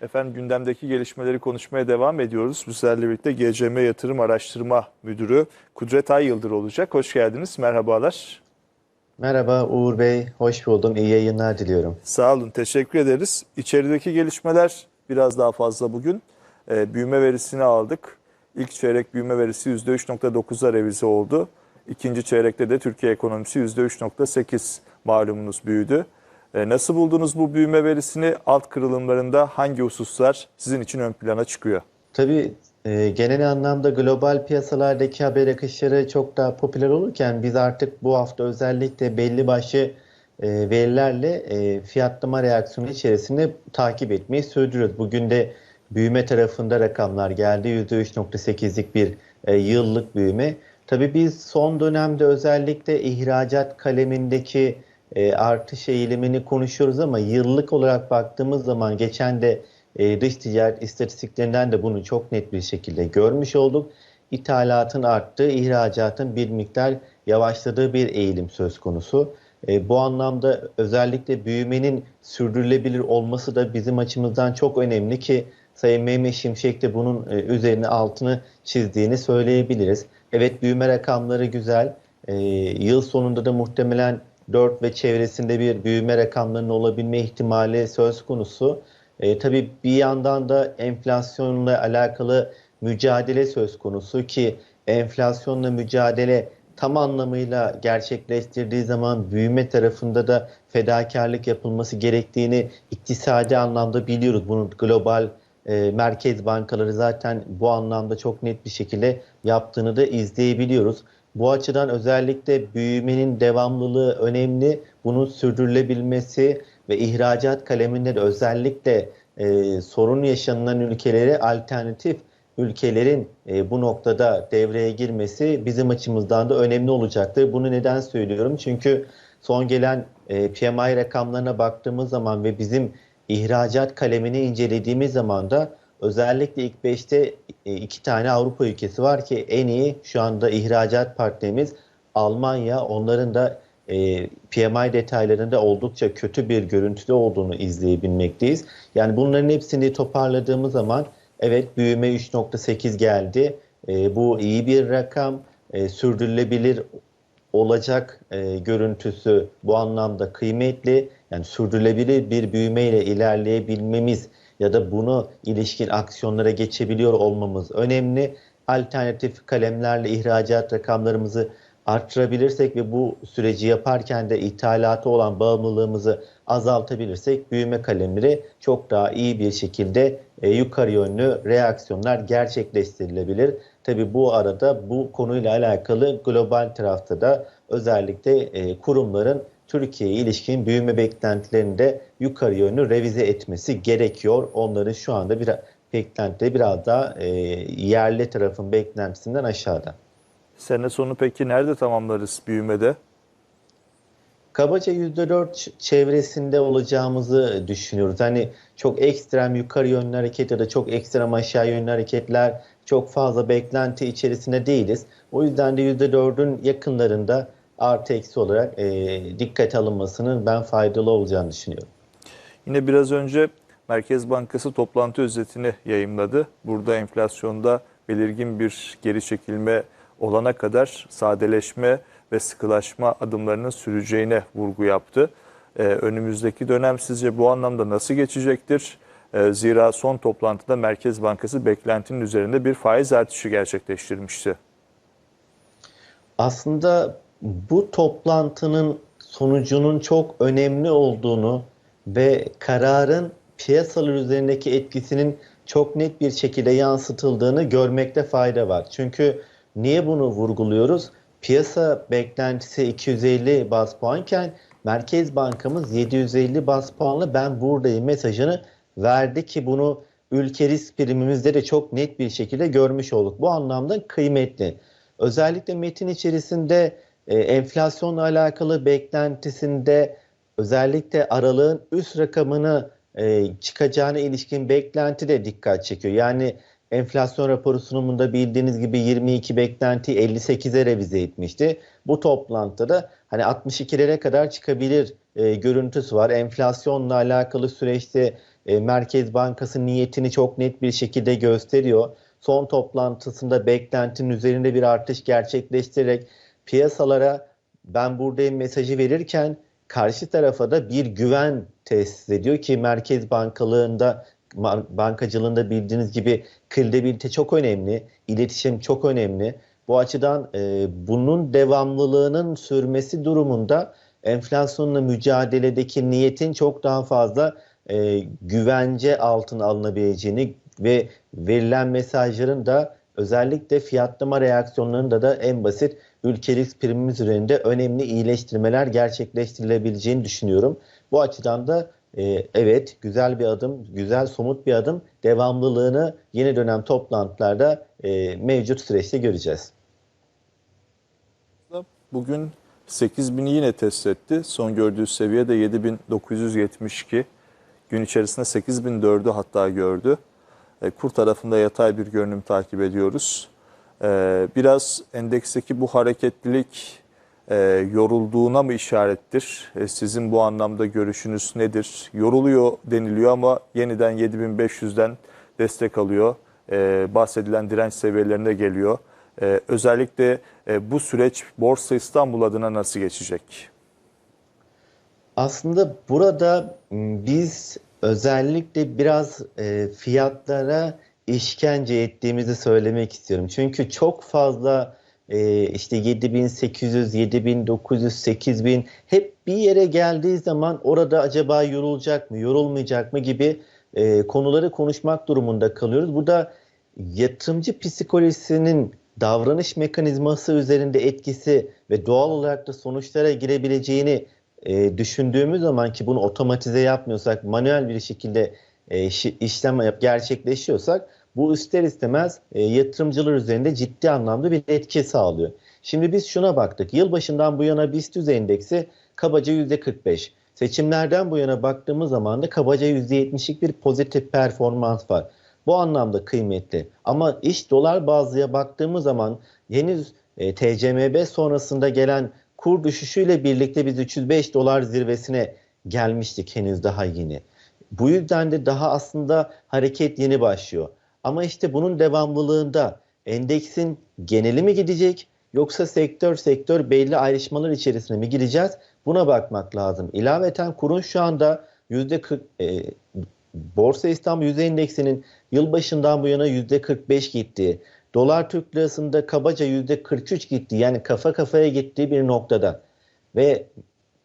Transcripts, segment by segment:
Efendim gündemdeki gelişmeleri konuşmaya devam ediyoruz. Bizlerle birlikte GCM Yatırım Araştırma Müdürü Kudret Ay Yıldır olacak. Hoş geldiniz, merhabalar. Merhaba Uğur Bey, hoş buldum. İyi yayınlar diliyorum. Sağ olun, teşekkür ederiz. İçerideki gelişmeler biraz daha fazla bugün. Ee, büyüme verisini aldık. İlk çeyrek büyüme verisi %3.9'a revize oldu. İkinci çeyrekte de Türkiye ekonomisi %3.8 malumunuz büyüdü. Ee, nasıl buldunuz bu büyüme verisini? Alt kırılımlarında hangi hususlar sizin için ön plana çıkıyor? Tabii e, genel anlamda global piyasalardaki haber akışları çok daha popüler olurken biz artık bu hafta özellikle belli başlı e, verilerle e, fiyatlama reaksiyonu içerisinde takip etmeyi sürdürüyoruz. Bugün de büyüme tarafında rakamlar geldi. %3.8'lik bir e, yıllık büyüme. Tabii biz son dönemde özellikle ihracat kalemindeki e, artış eğilimini konuşuyoruz ama yıllık olarak baktığımız zaman geçen de e, dış ticaret istatistiklerinden de bunu çok net bir şekilde görmüş olduk. İthalatın arttığı, ihracatın bir miktar yavaşladığı bir eğilim söz konusu. E, bu anlamda özellikle büyümenin sürdürülebilir olması da bizim açımızdan çok önemli ki Sayın Mehmet Şimşek de bunun e, üzerine altını çizdiğini söyleyebiliriz. Evet büyüme rakamları güzel. E, yıl sonunda da muhtemelen 4 ve çevresinde bir büyüme rakamlarının olabilme ihtimali söz konusu. E, tabii bir yandan da enflasyonla alakalı mücadele söz konusu ki enflasyonla mücadele tam anlamıyla gerçekleştirdiği zaman büyüme tarafında da fedakarlık yapılması gerektiğini iktisadi anlamda biliyoruz. Bunun global e, merkez bankaları zaten bu anlamda çok net bir şekilde yaptığını da izleyebiliyoruz. Bu açıdan özellikle büyümenin devamlılığı önemli. Bunun sürdürülebilmesi ve ihracat kaleminde de özellikle e, sorun yaşanılan ülkelere alternatif ülkelerin e, bu noktada devreye girmesi bizim açımızdan da önemli olacaktır. Bunu neden söylüyorum? Çünkü son gelen e, PMI rakamlarına baktığımız zaman ve bizim ihracat kalemini incelediğimiz zaman da özellikle ilk 5'te e, iki tane Avrupa ülkesi var ki en iyi şu anda ihracat partnerimiz Almanya. Onların da e, PMI detaylarında oldukça kötü bir görüntüde olduğunu izleyebilmekteyiz. Yani bunların hepsini toparladığımız zaman evet büyüme 3.8 geldi. E, bu iyi bir rakam. Sürdürülebilir olacak görüntüsü bu anlamda kıymetli. Yani sürdürülebilir bir büyümeyle ilerleyebilmemiz ya da bunu ilişkin aksiyonlara geçebiliyor olmamız önemli. Alternatif kalemlerle ihracat rakamlarımızı arttırabilirsek ve bu süreci yaparken de ithalata olan bağımlılığımızı azaltabilirsek büyüme kalemleri çok daha iyi bir şekilde e, yukarı yönlü reaksiyonlar gerçekleştirilebilir. Tabi bu arada bu konuyla alakalı global tarafta da özellikle e, kurumların Türkiye'ye ilişkin büyüme beklentilerini de yukarı yönlü revize etmesi gerekiyor. Onların şu anda bir beklentileri biraz daha e, yerli tarafın beklentisinden aşağıda. Sene sonu peki nerede tamamlarız büyümede? Kabaca %4 çevresinde olacağımızı düşünüyoruz. Hani çok ekstrem yukarı yönlü hareket ya da çok ekstrem aşağı yönlü hareketler çok fazla beklenti içerisinde değiliz. O yüzden de %4'ün yakınlarında artı eksi olarak e, dikkat alınmasının ben faydalı olacağını düşünüyorum. Yine biraz önce Merkez Bankası toplantı özetini yayımladı. Burada enflasyonda belirgin bir geri çekilme olana kadar sadeleşme ve sıkılaşma adımlarının süreceğine vurgu yaptı. Ee, önümüzdeki dönem sizce bu anlamda nasıl geçecektir? Ee, zira son toplantıda Merkez Bankası beklentinin üzerinde bir faiz artışı gerçekleştirmişti. Aslında bu toplantının sonucunun çok önemli olduğunu ve kararın piyasalar üzerindeki etkisinin çok net bir şekilde yansıtıldığını görmekte fayda var. Çünkü niye bunu vurguluyoruz? Piyasa beklentisi 250 bas puanken Merkez Bankamız 750 bas puanla ben buradayım mesajını verdi ki bunu ülke risk primimizde de çok net bir şekilde görmüş olduk. Bu anlamda kıymetli. Özellikle metin içerisinde e, enflasyonla alakalı beklentisinde özellikle aralığın üst rakamını e, çıkacağına ilişkin beklenti de dikkat çekiyor. Yani enflasyon raporu sunumunda bildiğiniz gibi 22 beklenti 58'e revize etmişti. Bu toplantıda hani 62'lere kadar çıkabilir e, görüntüsü var. Enflasyonla alakalı süreçte E, Merkez Bankası niyetini çok net bir şekilde gösteriyor. Son toplantısında beklentinin üzerinde bir artış gerçekleştirerek piyasalara ben buradayım mesajı verirken karşı tarafa da bir güven tesis ediyor ki merkez bankalığında bankacılığında bildiğiniz gibi kredibilite çok önemli, iletişim çok önemli. Bu açıdan e, bunun devamlılığının sürmesi durumunda enflasyonla mücadeledeki niyetin çok daha fazla e, güvence altına alınabileceğini ve verilen mesajların da özellikle fiyatlama reaksiyonlarında da en basit ülkelik primimiz üzerinde önemli iyileştirmeler gerçekleştirilebileceğini düşünüyorum. Bu açıdan da e, evet güzel bir adım, güzel somut bir adım. Devamlılığını yeni dönem toplantılarda e, mevcut süreçte göreceğiz. Bugün 8000'i yine test etti. Son gördüğü seviye de 7972. Gün içerisinde 8004'ü hatta gördü. E, Kur tarafında yatay bir görünüm takip ediyoruz. E, Biraz endeksteki bu hareketlilik e, yorulduğuna mı işarettir? Sizin bu anlamda görüşünüz nedir? Yoruluyor deniliyor ama yeniden 7500'den destek alıyor. Bahsedilen direnç seviyelerine geliyor. Özellikle bu süreç Borsa İstanbul adına nasıl geçecek? Aslında burada biz özellikle biraz e, fiyatlara işkence ettiğimizi söylemek istiyorum. Çünkü çok fazla e, işte 7800, 7900, 8000 hep bir yere geldiği zaman orada acaba yorulacak mı, yorulmayacak mı gibi e, konuları konuşmak durumunda kalıyoruz. Bu da yatırımcı psikolojisinin davranış mekanizması üzerinde etkisi ve doğal olarak da sonuçlara girebileceğini e, düşündüğümüz zaman ki bunu otomatize yapmıyorsak, manuel bir şekilde e, işlem yap, gerçekleşiyorsak bu ister istemez e, yatırımcılar üzerinde ciddi anlamda bir etki sağlıyor. Şimdi biz şuna baktık. Yılbaşından bu yana BIST endeksi kabaca %45. Seçimlerden bu yana baktığımız zaman da kabaca %70'lik bir pozitif performans var. Bu anlamda kıymetli. Ama iş dolar bazlıya baktığımız zaman henüz e, TCMB sonrasında gelen kur düşüşüyle birlikte biz 305 dolar zirvesine gelmiştik henüz daha yeni. Bu yüzden de daha aslında hareket yeni başlıyor. Ama işte bunun devamlılığında endeksin geneli mi gidecek yoksa sektör sektör belli ayrışmalar içerisine mi gireceğiz? Buna bakmak lazım. İlaveten kurun şu anda %40 e, Borsa İstanbul Yüzde Endeksinin yılbaşından bu yana %45 gitti. Dolar Türk Lirası'nda kabaca %43 gitti. Yani kafa kafaya gittiği bir noktada. Ve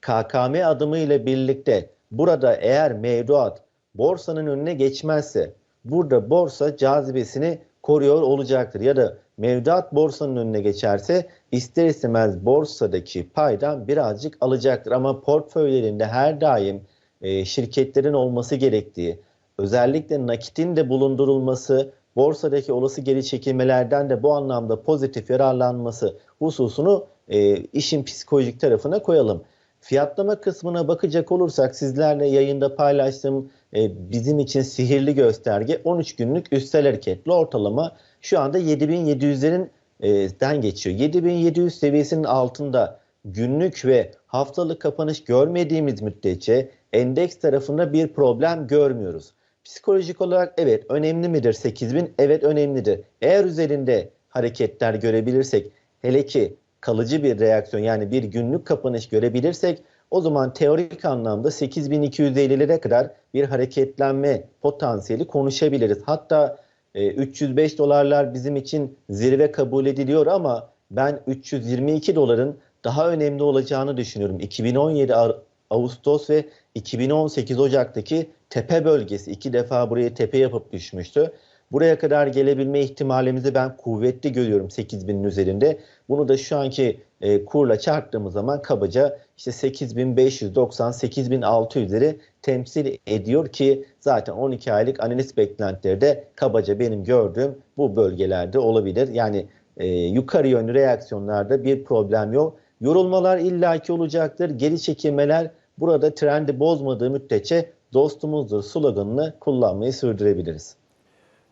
KKM adımı ile birlikte burada eğer mevduat borsanın önüne geçmezse burada borsa cazibesini koruyor olacaktır. Ya da mevduat borsanın önüne geçerse ister istemez borsadaki paydan birazcık alacaktır. Ama portföylerinde her daim e, şirketlerin olması gerektiği, özellikle nakitin de bulundurulması, borsadaki olası geri çekilmelerden de bu anlamda pozitif yararlanması hususunu e, işin psikolojik tarafına koyalım. Fiyatlama kısmına bakacak olursak sizlerle yayında paylaştığım e, bizim için sihirli gösterge 13 günlük üstel hareketli ortalama şu anda 7700'lerin e, den geçiyor. 7700 seviyesinin altında günlük ve haftalık kapanış görmediğimiz müddetçe endeks tarafında bir problem görmüyoruz. Psikolojik olarak evet önemli midir 8000? Evet önemlidir. Eğer üzerinde hareketler görebilirsek hele ki kalıcı bir reaksiyon yani bir günlük kapanış görebilirsek o zaman teorik anlamda 8250'lere kadar bir hareketlenme potansiyeli konuşabiliriz. Hatta e, 305 dolarlar bizim için zirve kabul ediliyor ama ben 322 doların daha önemli olacağını düşünüyorum. 2017 Ar- Ağustos ve 2018 Ocak'taki tepe bölgesi iki defa buraya tepe yapıp düşmüştü. Buraya kadar gelebilme ihtimalimizi ben kuvvetli görüyorum 8000'in üzerinde. Bunu da şu anki e, kurla çarptığımız zaman kabaca işte 8590-8600'leri temsil ediyor ki zaten 12 aylık analiz beklentileri de kabaca benim gördüğüm bu bölgelerde olabilir. Yani e, yukarı yönlü reaksiyonlarda bir problem yok. Yorulmalar illaki olacaktır. Geri çekilmeler burada trendi bozmadığı müddetçe dostumuzdur sloganını kullanmayı sürdürebiliriz.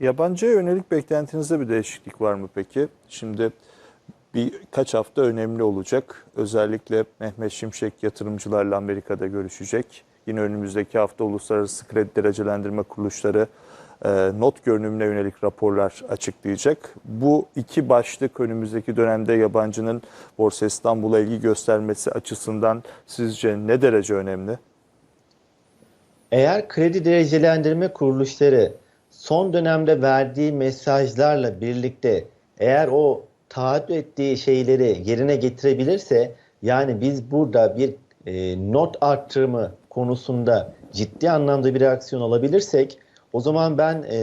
Yabancıya yönelik beklentinizde bir değişiklik var mı peki? Şimdi birkaç hafta önemli olacak. Özellikle Mehmet Şimşek yatırımcılarla Amerika'da görüşecek. yine önümüzdeki hafta uluslararası kredi derecelendirme kuruluşları e, not görünümüne yönelik raporlar açıklayacak. Bu iki başlık önümüzdeki dönemde yabancının Borsa İstanbul'a ilgi göstermesi açısından sizce ne derece önemli? Eğer kredi derecelendirme kuruluşları son dönemde verdiği mesajlarla birlikte eğer o taahhüt ettiği şeyleri yerine getirebilirse yani biz burada bir e, not arttırımı konusunda ciddi anlamda bir reaksiyon alabilirsek o zaman ben e,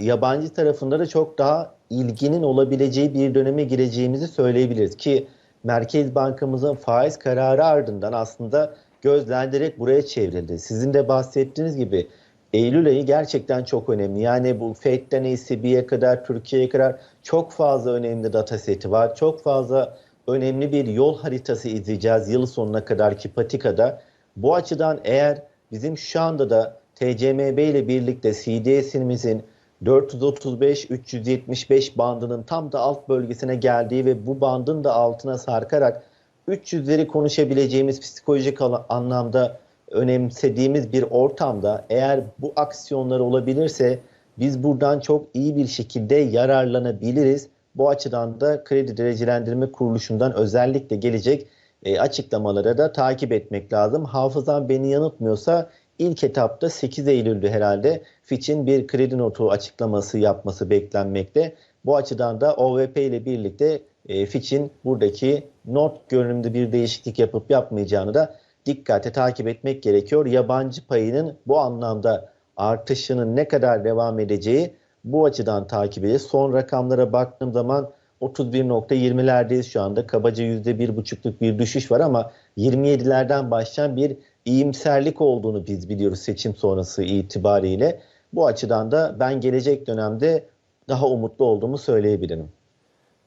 yabancı tarafında da çok daha ilginin olabileceği bir döneme gireceğimizi söyleyebiliriz ki Merkez Bankamızın faiz kararı ardından aslında gözler direkt buraya çevrildi. Sizin de bahsettiğiniz gibi Eylül ayı gerçekten çok önemli. Yani bu FED'den ECB'ye kadar, Türkiye'ye kadar çok fazla önemli data seti var. Çok fazla önemli bir yol haritası izleyeceğiz yıl sonuna kadar ki patikada. Bu açıdan eğer bizim şu anda da TCMB ile birlikte CDS'imizin 435-375 bandının tam da alt bölgesine geldiği ve bu bandın da altına sarkarak 300'leri konuşabileceğimiz psikolojik anlamda önemsediğimiz bir ortamda eğer bu aksiyonlar olabilirse biz buradan çok iyi bir şekilde yararlanabiliriz. Bu açıdan da kredi derecelendirme kuruluşundan özellikle gelecek e, açıklamalara da takip etmek lazım. Hafızam beni yanıltmıyorsa ilk etapta 8 Eylül'de herhalde Fitch'in bir kredi notu açıklaması yapması beklenmekte. Bu açıdan da OVP ile birlikte e, Fitch'in buradaki not görünümde bir değişiklik yapıp yapmayacağını da dikkate takip etmek gerekiyor. Yabancı payının bu anlamda artışının ne kadar devam edeceği bu açıdan takip edeceğiz. Son rakamlara baktığım zaman 31.20'lerdeyiz şu anda. Kabaca %1,5'luk bir düşüş var ama 27'lerden başlayan bir iyimserlik olduğunu biz biliyoruz seçim sonrası itibariyle. Bu açıdan da ben gelecek dönemde daha umutlu olduğumu söyleyebilirim.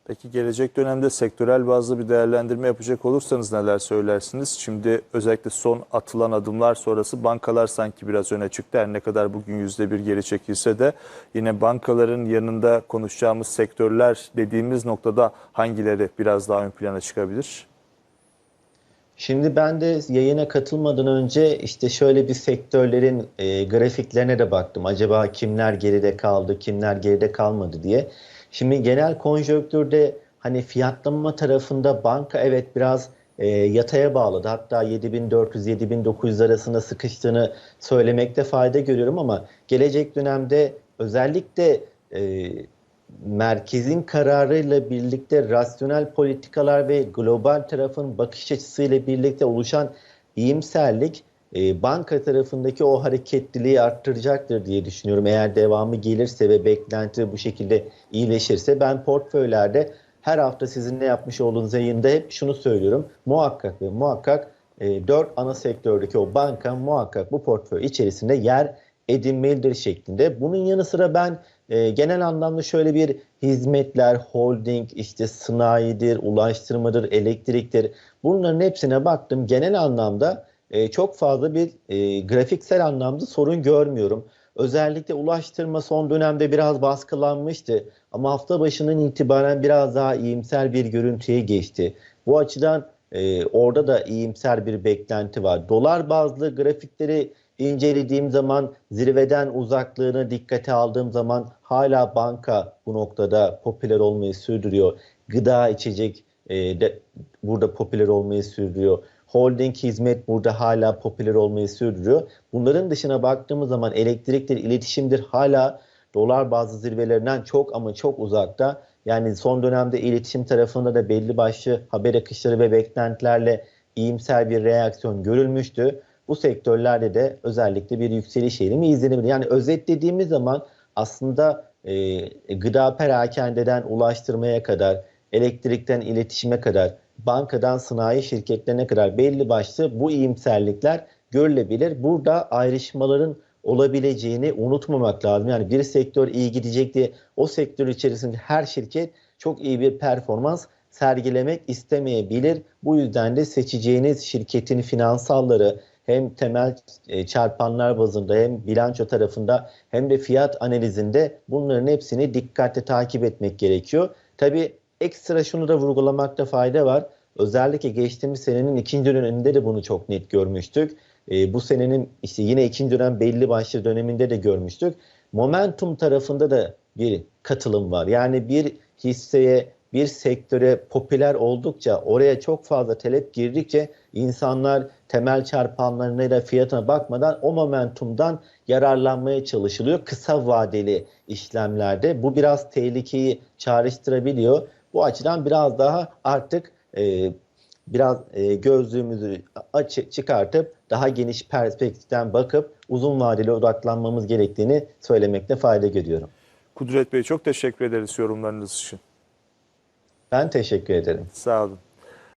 Peki gelecek dönemde sektörel bazlı bir değerlendirme yapacak olursanız neler söylersiniz? Şimdi özellikle son atılan adımlar sonrası bankalar sanki biraz öne çıktı. Her ne kadar bugün %1 geri çekilse de yine bankaların yanında konuşacağımız sektörler dediğimiz noktada hangileri biraz daha ön plana çıkabilir? Şimdi ben de yayına katılmadan önce işte şöyle bir sektörlerin e, grafiklerine de baktım. Acaba kimler geride kaldı, kimler geride kalmadı diye. Şimdi genel konjonktürde hani fiyatlama tarafında banka evet biraz e, yataya bağladı. Hatta 7400-7900 arasında sıkıştığını söylemekte fayda görüyorum ama gelecek dönemde özellikle e, merkezin kararıyla birlikte rasyonel politikalar ve global tarafın bakış açısıyla birlikte oluşan iyimserlik e, banka tarafındaki o hareketliliği arttıracaktır diye düşünüyorum. Eğer devamı gelirse ve beklenti bu şekilde iyileşirse ben portföylerde her hafta sizinle yapmış olduğunuz yayında hep şunu söylüyorum. Muhakkak ve muhakkak e, 4 ana sektördeki o banka muhakkak bu portföy içerisinde yer edinmelidir şeklinde. Bunun yanı sıra ben e, genel anlamda şöyle bir hizmetler, holding, işte sanayidir, ulaştırmadır, elektriktir bunların hepsine baktım. Genel anlamda e, çok fazla bir e, grafiksel anlamda sorun görmüyorum. Özellikle ulaştırma son dönemde biraz baskılanmıştı ama hafta başından itibaren biraz daha iyimser bir görüntüye geçti. Bu açıdan e, orada da iyimser bir beklenti var. Dolar bazlı grafikleri incelediğim zaman zirveden uzaklığını dikkate aldığım zaman hala banka bu noktada popüler olmayı sürdürüyor. Gıda içecek e, de burada popüler olmayı sürdürüyor. Holding hizmet burada hala popüler olmayı sürdürüyor. Bunların dışına baktığımız zaman elektriktir, iletişimdir hala dolar bazı zirvelerinden çok ama çok uzakta. Yani son dönemde iletişim tarafında da belli başlı haber akışları ve beklentilerle iyimser bir reaksiyon görülmüştü. Bu sektörlerde de özellikle bir yükseliş eğilimi izlenebilir. Yani özetlediğimiz zaman aslında e, gıda perakendeden ulaştırmaya kadar, elektrikten iletişime kadar bankadan sanayi şirketlerine kadar belli başlı bu iyimserlikler görülebilir. Burada ayrışmaların olabileceğini unutmamak lazım. Yani bir sektör iyi gidecek diye o sektör içerisinde her şirket çok iyi bir performans sergilemek istemeyebilir. Bu yüzden de seçeceğiniz şirketin finansalları hem temel e, çarpanlar bazında hem bilanço tarafında hem de fiyat analizinde bunların hepsini dikkatle takip etmek gerekiyor. Tabii ekstra şunu da vurgulamakta fayda var. Özellikle geçtiğimiz senenin ikinci döneminde de bunu çok net görmüştük. e, bu senenin işte yine ikinci dönem belli başlı döneminde de görmüştük. Momentum tarafında da bir katılım var. Yani bir hisseye, bir sektöre popüler oldukça, oraya çok fazla talep girdikçe insanlar temel çarpanlarına da fiyatına bakmadan o momentumdan yararlanmaya çalışılıyor kısa vadeli işlemlerde. Bu biraz tehlikeyi çağrıştırabiliyor. Bu açıdan biraz daha artık e, biraz e, gözlüğümüzü açı, çıkartıp daha geniş perspektiften bakıp uzun vadeli odaklanmamız gerektiğini söylemekte fayda görüyorum. Kudret Bey çok teşekkür ederiz yorumlarınız için. Ben teşekkür ederim. Sağ olun.